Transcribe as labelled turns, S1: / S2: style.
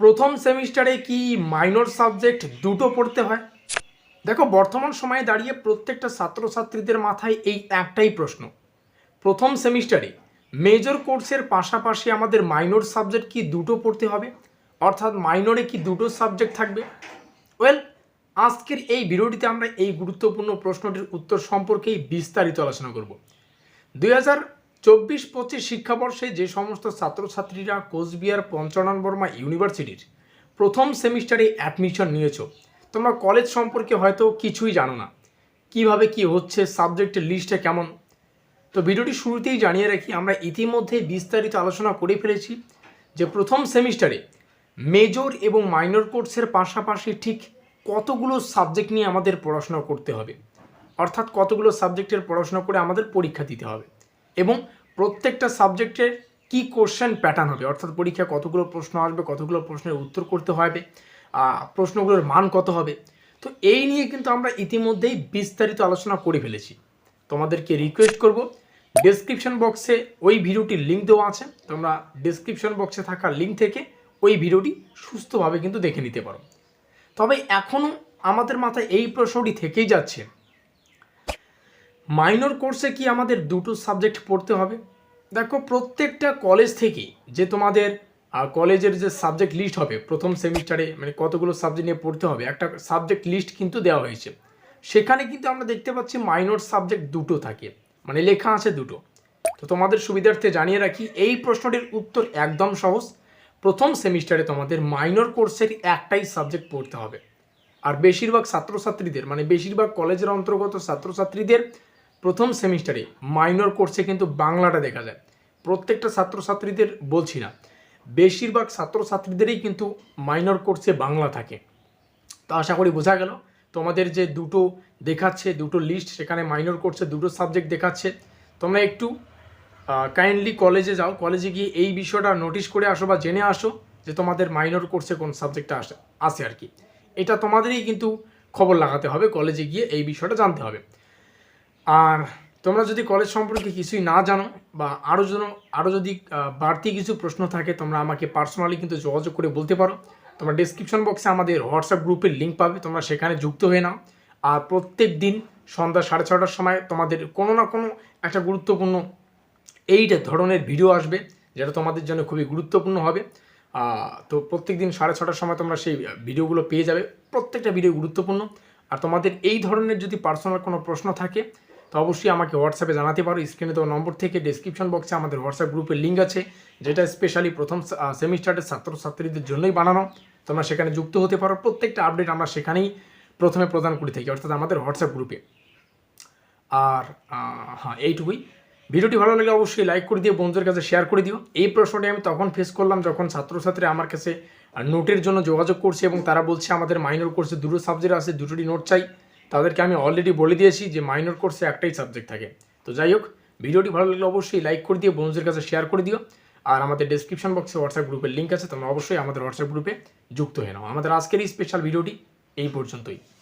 S1: প্রথম সেমিস্টারে কি মাইনর সাবজেক্ট দুটো পড়তে হয়? দেখো, বর্তমান সময়ে দাঁড়িয়ে প্রত্যেকটা ছাত্রছাত্রীদের মাথায় এই একটাই প্রশ্ন। প্রথম সেমিস্টারে মেজর কোর্সের পাশাপাশি আমাদের মাইনর সাবজেক্ট কি দুটো পড়তে হবে? অর্থাৎ মাইনরে কি দুটো সাবজেক্ট থাকবে? ওয়েল আজকের এই ভিডিওটিতে আমরা এই গুরুত্বপূর্ণ প্রশ্নটির উত্তর সম্পর্কেই বিস্তারিত আলোচনা করব। দুই হাজার চব্বিশ পঁচিশ শিক্ষাবর্ষে যে সমস্ত ছাত্রছাত্রীরা কোচবিহার পঞ্চানন বর্মা ইউনিভার্সিটির প্রথম সেমিস্টারে অ্যাডমিশন নিয়েছো, তোমরা কলেজ সম্পর্কে হয়তো কিছুই জানো না। কীভাবে কি হচ্ছে, সাবজেক্টের লিস্টে কেমন? তো ভিডিওটি শুরুতেই জানিয়ে রাখি, আমরা ইতিমধ্যে বিস্তারিত আলোচনা করে ফেলেছি যে প্রথম সেমিস্টারে মেজর এবং মাইনর কোর্সের পাশাপাশি ঠিক কতগুলো সাবজেক্ট নিয়ে আমাদের পড়াশোনা করতে হবে। অর্থাৎ কতগুলো সাবজেক্টের পড়াশোনা করে আমাদের পরীক্ষা দিতে হবে। এবং প্রত্যেকটা সাবজেক্টের কি কোশ্চেন প্যাটার্ন হবে? অর্থাৎ পরীক্ষায় কতগুলো প্রশ্ন আসবে, কতগুলো প্রশ্নের উত্তর করতে হবে প্রশ্নগুলোর মান কত হবে? তো এই নিয়ে কিন্তু আমরা ইতিমধ্যেই বিস্তারিত আলোচনা করে ফেলেছি। তোমাদেরকে রিকোয়েস্ট করব ডেসক্রিপশন বক্সে ওই ভিডিওটির লিঙ্ক দেওয়া আছে। তোমরা ডেসক্রিপশন বক্সে থাকা লিঙ্ক থেকে ওই ভিডিওটি সুস্থভাবে কিন্তু দেখে নিতে পারো। তবে এখনও আমাদের মাথায় এই প্রশ্নটি থেকেই যাচ্ছে মাইনর কোর্সে কি আমাদের দুটো সাবজেক্ট পড়তে হবে? দেখো, প্রত্যেকটা কলেজ থেকে যে তোমাদের কলেজের যে সাবজেক্ট লিস্ট হবে, প্রথম সেমিস্টারে মানে কতগুলো সাবজেক্ট নিয়ে পড়তে হবে, একটা সাবজেক্ট লিস্ট কিন্তু দেওয়া হয়েছে। সেখানে কিন্তু আমরা দেখতে পাচ্ছি মাইনর সাবজেক্ট দুটো থাকে মানে লেখা আছে দুটো। তো তোমাদের সুবিধার্থে জানিয়ে রাখি, এই প্রশ্নটির উত্তর একদম সহজ। প্রথম সেমিস্টারে তোমাদের মাইনর কোর্সের একটাই সাবজেক্ট পড়তে হবে। আর বেশিরভাগ ছাত্রছাত্রীদের মানে বেশিরভাগ কলেজের অন্তর্গত ছাত্রছাত্রীদের প্রথম সেমিস্টারে মাইনর কোর্সে কিন্তু বাংলাটা দেখা যায়। প্রত্যেকটা ছাত্রছাত্রীদের বলছি না, বেশিরভাগ ছাত্রছাত্রীদেরই কিন্তু মাইনর কোর্সে বাংলা থাকে। তো আশা করি বোঝা গেল, তোমাদের যে দুটো দেখাচ্ছে, দুটো লিস্ট সেখানে মাইনর কোর্সে দুটো সাবজেক্ট দেখাচ্ছে। তোমরা একটু কাইন্ডলি কলেজে যাও কলেজে গিয়ে এই বিষয়টা নোটিশ করে আসো বা জেনে আসো যে তোমাদের মাইনর কোর্সে কোন সাবজেক্টটা আসে আসে আর কি। এটা তোমাদেরই কিন্তু খবর লাগাতে হবে কলেজে গিয়ে এই বিষয়টা জানতে হবে। আর তোমরা যদি কলেজ সম্পর্কে কিছুই না জানো বা আরও যেন আরও যদি বাড়তি কিছু প্রশ্ন থাকে, তোমরা আমাকে পার্সোনালি কিন্তু যোগাযোগ করে বলতে পারো। তোমরা ডিসক্রিপশন বক্সে আমাদের হোয়াটসঅ্যাপ গ্রুপের লিঙ্ক পাবে, তোমরা সেখানে যুক্ত হয়ে নাও। আর প্রত্যেক দিন সন্ধ্যা সাড়ে ছটার সময় তোমাদের কোনো না কোনো একটা গুরুত্বপূর্ণ এই ধরনের ভিডিও আসবে, যেটা তোমাদের জন্য খুবই গুরুত্বপূর্ণ হবে। তো প্রত্যেক দিন সাড়ে ছটার সময় তোমরা সেই ভিডিওগুলো পেয়ে যাবে। প্রত্যেকটা ভিডিও গুরুত্বপূর্ণ। আর তোমাদের এই ধরনের যদি পার্সোনাল কোনো প্রশ্ন থাকে তো অবশ্যই আমাকে হোয়াটসঅ্যাপে জানাতে পারো। স্ক্রিনে দেওয়া নম্বর থেকে ডেসক্রিপশন বক্সে আমাদের হোয়াটসঅ্যাপ গ্রুপের লিঙ্ক আছে, যেটা স্পেশালি প্রথম সেমিস্টারের ছাত্রছাত্রীদের জন্যই বানানো। তোমরা সেখানে যুক্ত হতে পারো। প্রত্যেকটা আপডেট আমরা সেখানেই প্রথমে প্রদান করে থাকি, অর্থাৎ আমাদের হোয়াটসঅ্যাপ গ্রুপে আর হ্যাঁ এইটুকুই। ভিডিওটি ভালো লাগলে অবশ্যই লাইক করে দিও, বন্ধুদের কাছে শেয়ার করে দিও। এই প্রশ্নটি আমি তখন ফেস করলাম যখন ছাত্রছাত্রী আমার কাছে নোটের জন্য যোগাযোগ করছে এবং তারা বলছে আমাদের মাইনর কোর্সে দুটো সাবজেক্ট আছে দুটোটি নোট চাই। তাদেরকে আমি অলরেডি বলে দিয়েছি যে মাইনর কোর্সে একটাই সাবজেক্ট থাকে। তো যাই হোক, ভিডিওটি ভালো লাগলে অবশ্যই লাইক করে দিও, বন্ধুদের কাছে শেয়ার করে দিও। আর আমাদের ডিসক্রিপশন বক্সে হোয়াটসঅ্যাপ গ্রুপের লিঙ্ক আছে, তোমরা অবশ্যই আমাদের হোয়াটসঅ্যাপ গ্রুপে যুক্ত হয়ে নাও। আমাদের আজকের এই স্পেশাল ভিডিওটি এই পর্যন্তই।